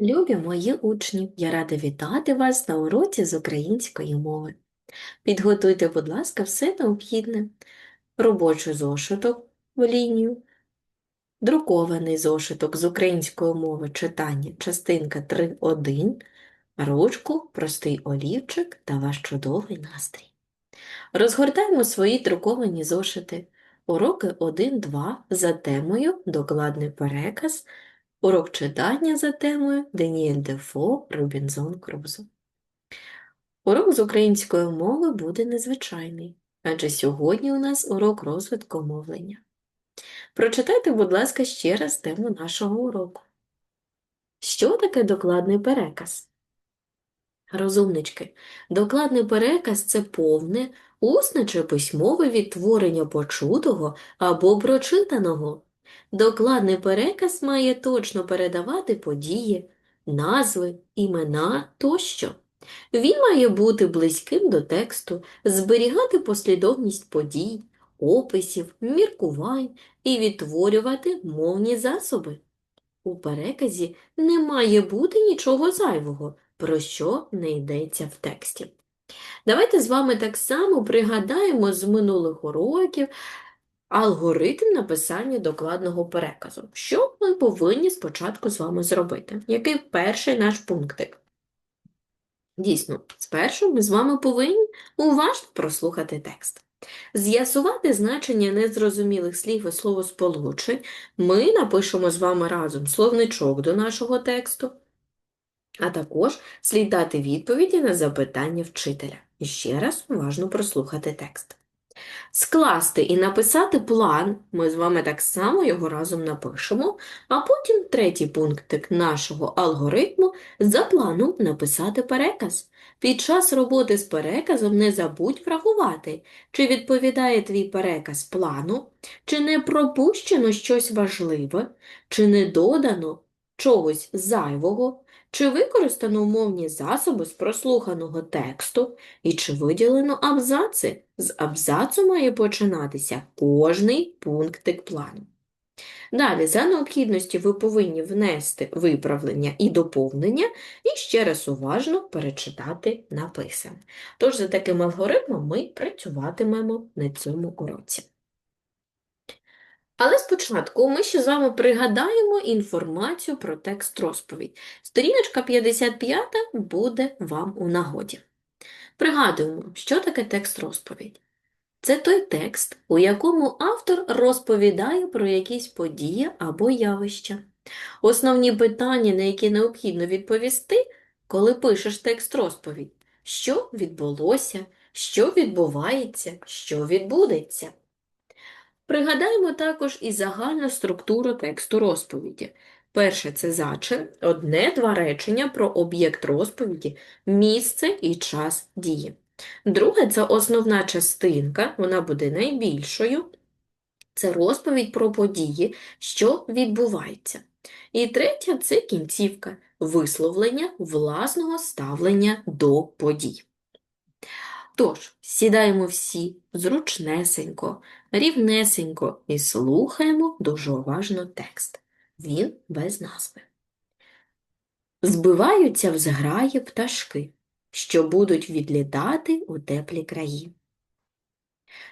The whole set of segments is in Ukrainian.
Любі мої учні, я рада вітати вас на уроці з української мови. Підготуйте, будь ласка, все необхідне. Робочий зошиток в лінію, друкований зошиток з української мови читання, частинка 3.1, ручку, простий олівчик та ваш чудовий настрій. Розгортаємо свої друковані зошити. Уроки 1-2 за темою Докладний переказ Урок читання за темою Даніель Дефо Робінзон Крузо. Урок з української мови буде незвичайний, адже сьогодні у нас урок розвитку мовлення. Прочитайте, будь ласка, ще раз тему нашого уроку. Що таке докладний переказ? Розумнички, докладний переказ це повне, усне чи письмове відтворення почутого або прочитаного. Докладний переказ має точно передавати події, назви, імена тощо. Він має бути близьким до тексту, зберігати послідовність подій, описів, міркувань і відтворювати мовні засоби. У переказі не має бути нічого зайвого, про що не йдеться в тексті. Давайте з вами так само пригадаємо з минулих уроків алгоритм написання докладного переказу. Що ми повинні спочатку з вами зробити? Який перший наш пунктик? Дійсно, спершу ми з вами повинні уважно прослухати текст. З'ясувати значення незрозумілих слів і словосполучень ми напишемо з вами разом словничок до нашого тексту, а також слід дати відповіді на запитання вчителя. І ще раз уважно прослухати текст. Скласти і написати план, ми з вами так само його разом напишемо, а потім третій пунктик нашого алгоритму за планом написати переказ. Під час роботи з переказом не забудь врахувати, чи відповідає твій переказ плану, чи не пропущено щось важливе, чи не додано чогось зайвого, чи використано умовні засоби з прослуханого тексту, і чи виділено абзаци. З абзацу має починатися кожний пунктик плану. Далі, за необхідності, ви повинні внести виправлення і доповнення і ще раз уважно перечитати написане. Тож, за таким алгоритмом ми працюватимемо на цьому уроці. Але спочатку ми ще з вами пригадаємо інформацію про текст розповідь. Сторіночка 55 буде вам у нагоді. Пригадуємо, що таке текст розповідь. Це той текст, у якому автор розповідає про якісь події або явища. Основні питання, на які необхідно відповісти, коли пишеш текст розповідь, що відбулося, що відбувається, що відбудеться. Пригадаємо також і загальну структуру тексту розповіді. Перше це зачин, одне-два речення про об'єкт розповіді, місце і час дії. Друге це основна частинка, вона буде найбільшою. Це розповідь про події, що відбуваються. І третє це кінцівка, висловлення власного ставлення до подій. Тож, сідаємо всі зручнесенько, рівнесенько і слухаємо дуже уважно текст. Він без назви. Збиваються в зграї пташки, що будуть відлітати у теплі краї.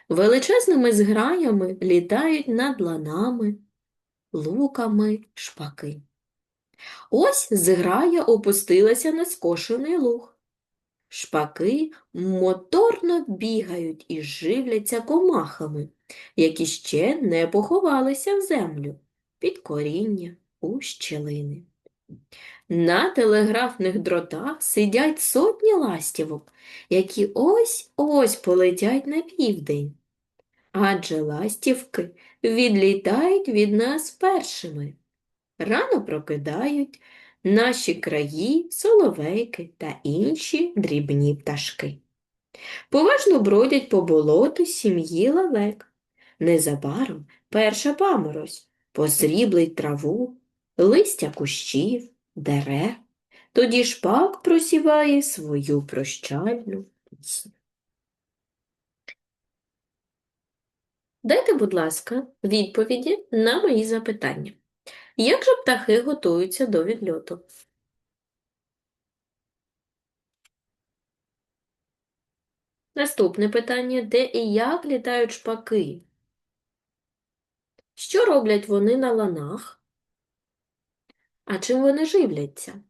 Величезними зграями літають над ланами, луками шпаки. Ось зграя опустилася на скошений луг. Шпаки моторно бігають і живляться комахами, які ще не поховалися в землю під коріння у щелини. На телеграфних дротах сидять сотні ластівок, які ось-ось полетять на південь. Адже ластівки відлітають від нас першими. Рано прокидають, наші краї, соловейки та інші дрібні пташки. Поважно бродять по болоту сім'ї лелек. Незабаром перша паморозь посріблить траву, листя кущів, дерев. Тоді шпак просіває свою прощальну пісню. Дайте, будь ласка, відповіді на мої запитання. Як же птахи готуються до відльоту? Наступне питання де і як літають шпаки? Що роблять вони на ланах? А чим вони живляться?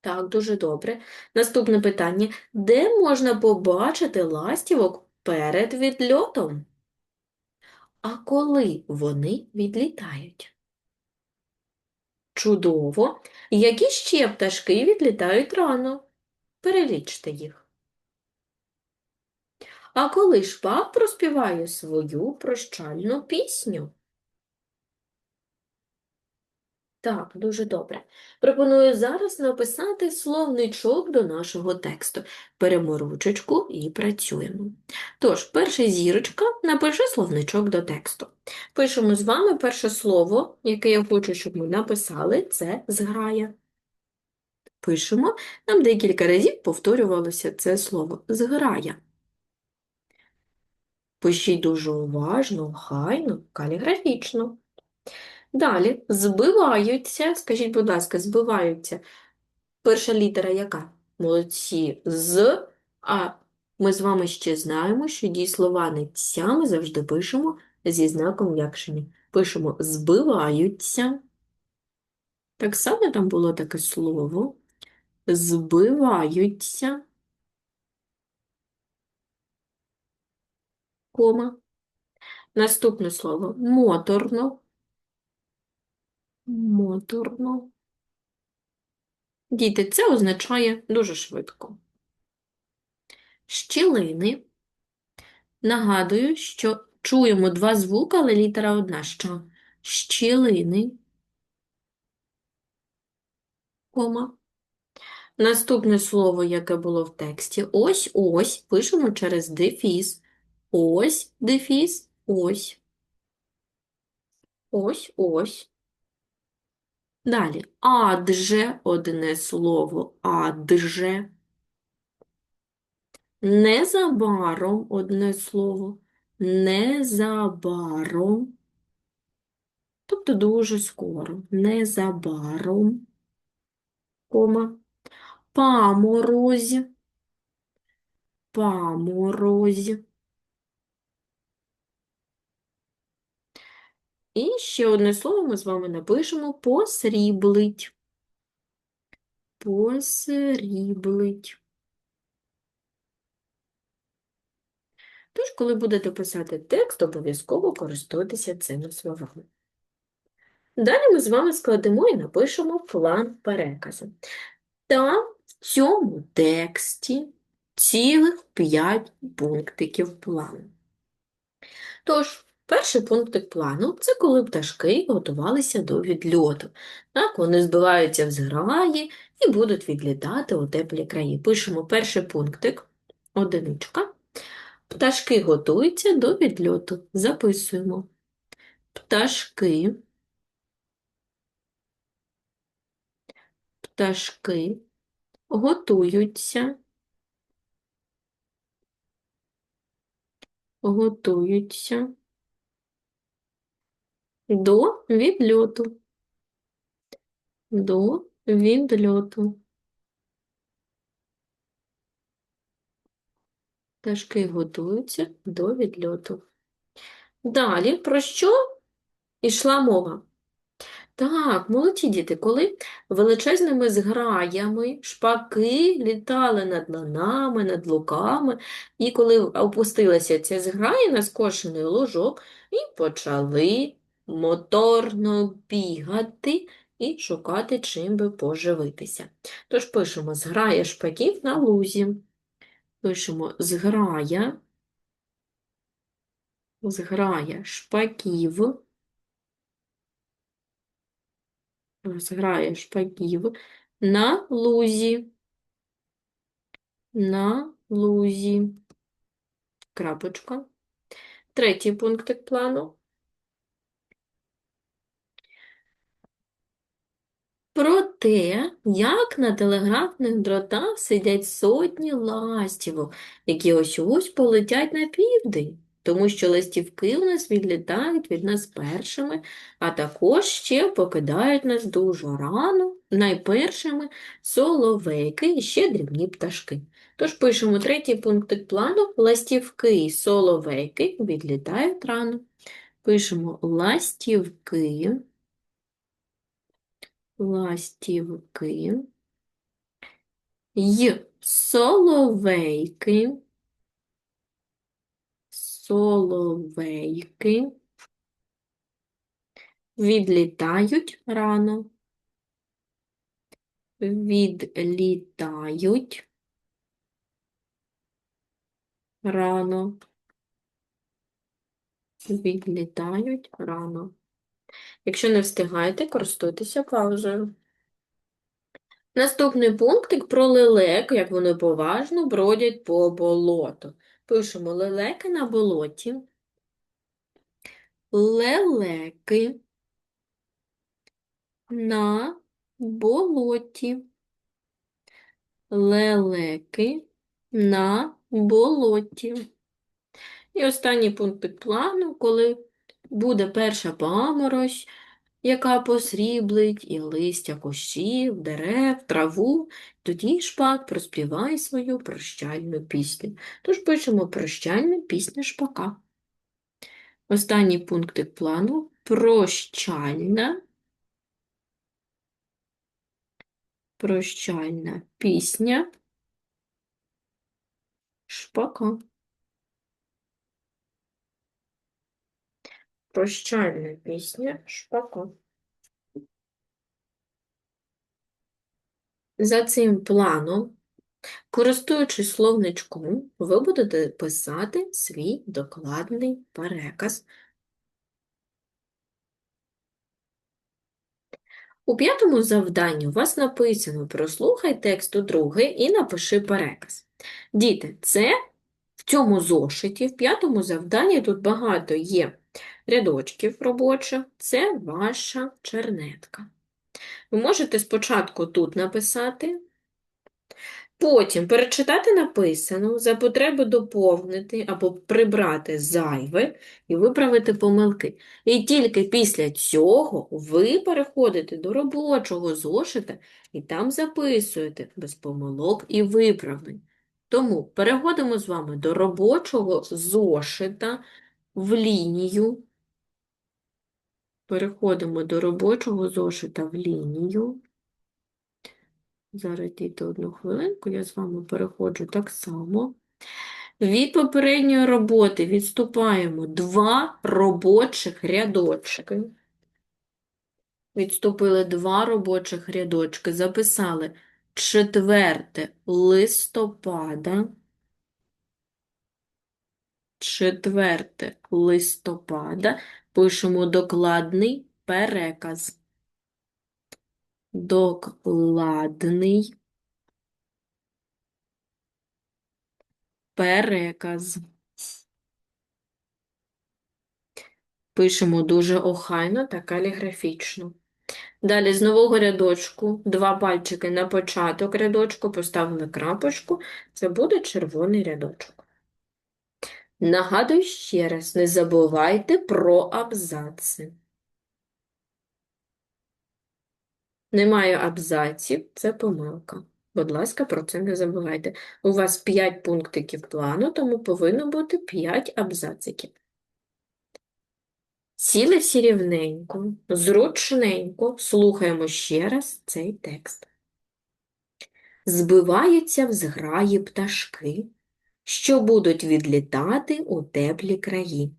Так, дуже добре. Наступне питання де можна побачити ластівок перед відльотом? А коли вони відлітають? Чудово! Які ще пташки відлітають рано? Перелічте їх. А коли шпак проспіває свою прощальну пісню? Так, дуже добре. Пропоную зараз написати словничок до нашого тексту. Беремо ручечку і працюємо. Тож, перша зірочка, напиши словничок до тексту. Пишемо з вами перше слово, яке я хочу, щоб ми написали, це зграя. Пишемо, нам декілька разів повторювалося це слово зграя. Пишіть дуже уважно, хайно, каліграфічно. Далі збиваються, скажіть, будь ласка, збиваються. Перша літера яка? Молодці. З, а ми з вами ще знаємо, що дієслова не ця ми завжди пишемо зі знаком м'якшення. Пишемо збиваються. Так само там було таке слово. Збиваються. Кома. Наступне слово моторно. Моторно. Діти, це означає дуже швидко. Щілини. Нагадую, що чуємо два звуки, але літера одна. Що? Щілини. Кома. Наступне слово, яке було в тексті. Ось, ось. Пишемо через дефіс. Ось, дефіс, ось. Ось, ось. Далі. Адже одне слово. Адже. Незабаром одне слово. Незабаром. Тобто дуже скоро. Незабаром. Кома. Паморозь. Паморозь. І ще одне слово ми з вами напишемо посріблить. Посріблить. Тож, коли будете писати текст, обов'язково користуйтеся цими словами. Далі ми з вами складемо і напишемо план переказу. Та в цьому тексті цілих 5 пунктиків плану. Тож, перший пунктик плану це коли пташки готувалися до відльоту. Так, вони збиваються в зграї і будуть відлітати у теплі краї. Пишемо перший пунктик, одиничка. Пташки готуються до відльоту. Записуємо. Пташки. Пташки готуються. Готуються до відльоту. До відльоту. Пташки готуються до відльоту. Далі про що йшла мова? Так, молодці діти, коли величезними зграями шпаки літали над ланами, над луками, і коли опустилася ця зграя на скошений ложок, і почали моторно бігати і шукати, чим би поживитися. Тож пишемо зграя шпаків на лузі. Пишемо зграя, зграя шпаків. Зграє шпаків на лузі. На лузі. Крапочка. Третій пунктик плану. Про те, як на телеграфних дротах сидять сотні ластівок, які ось ось полетять на південь. тому що ластівки у нас відлітають від нас першими, а також ще покидають нас дуже рано, найпершими соловейки і ще дрібні пташки. Тож пишемо третій пунктик плану ластівки і соловейки відлітають рано. Пишемо ластівки, ластівки, й соловейки, соловейки відлітають рано, відлітають рано, відлітають рано. Якщо не встигаєте, користуйтеся паузою. Наступний пунктик про лелек, як вони поважно бродять по болоту. Пишемо лелеки на болоті. Лелеки на болоті. Лелеки на болоті. І останній пунктик плану, коли буде перша паморозь, яка посріблить і листя кущів, дерев, траву, тоді шпак проспіває свою прощальну пісню. Тож пишемо прощальна пісня шпака. Останній пунктик плану прощальна. Прощальна пісня шпака. Прощальна пісня шпака. За цим планом, користуючись словничком, ви будете писати свій докладний переказ. У п'ятому завданні у вас написано «Прослухай текст у другий і напиши переказ». Діти, це в цьому зошиті, в п'ятому завданні тут багато є рядочків робочих, це ваша чернетка. Ви можете спочатку тут написати, потім перечитати написану, за потреби доповнити або прибрати зайве і виправити помилки. І тільки після цього ви переходите до робочого зошита і там записуєте без помилок і виправлень. Тому переходимо з вами до робочого зошита в лінію. Переходимо до робочого зошита в лінію. Зараз дійте одну хвилинку, я з вами переходжу так само. Від попередньої роботи відступаємо два робочих рядочки. Відступили два робочих рядочки, записали 4 листопада. 4 листопада пишемо докладний переказ. Докладний переказ. Пишемо дуже охайно та каліграфічно. Далі з нового рядочку два пальчики на початок рядочку, поставили крапочку, це буде червоний рядочок. Нагадую ще раз, не забувайте про абзаци. Немає абзаців, це помилка. Будь ласка, про це не забувайте. У вас 5 пунктиків плану, тому повинно бути 5 абзациків. Сіли всі рівненько, зручненько, слухаємо ще раз цей текст. Збиваються в зграї пташки, що будуть відлітати у теплі краї.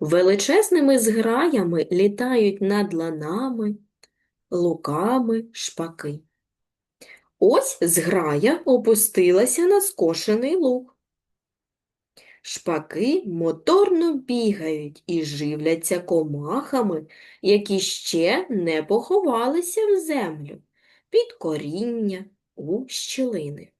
Величезними зграями літають над ланами, луками шпаки. Ось зграя опустилася на скошений луг. Шпаки моторно бігають і живляться комахами, які ще не поховалися в землю, під коріння у щілини.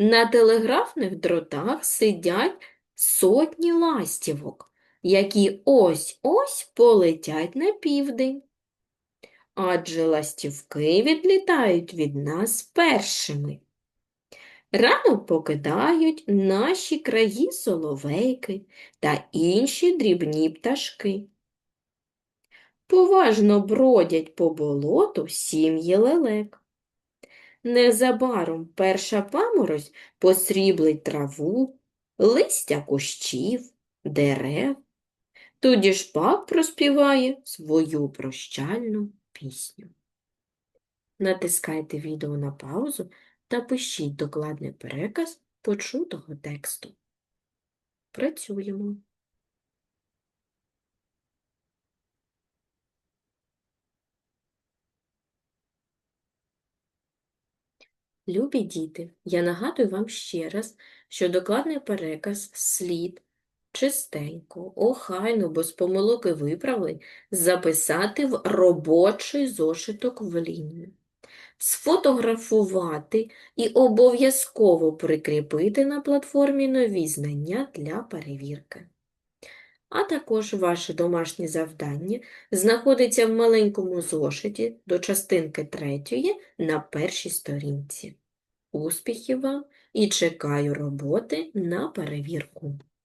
На телеграфних дротах сидять сотні ластівок, які ось-ось полетять на південь. Адже ластівки відлітають від нас першими. Ранок покидають наші краї соловейки та інші дрібні пташки. Поважно бродять по болоту сім'ї лелек. Незабаром перша паморозь посріблить траву, листя кущів, дерев. Тоді ж пак проспіває свою прощальну пісню. Натискайте відео на паузу та пишіть докладний переказ почутого тексту. Працюємо. Любі діти, я нагадую вам ще раз, що докладний переказ слід чистенько, охайно, без помилок і виправлень записати в робочий зошиток в лінію, сфотографувати і обов'язково прикріпити на платформі нові знання для перевірки. А також ваше домашнє завдання знаходиться в маленькому зошиті до частинки третьої на першій сторінці. Успіхів вам і чекаю роботи на перевірку.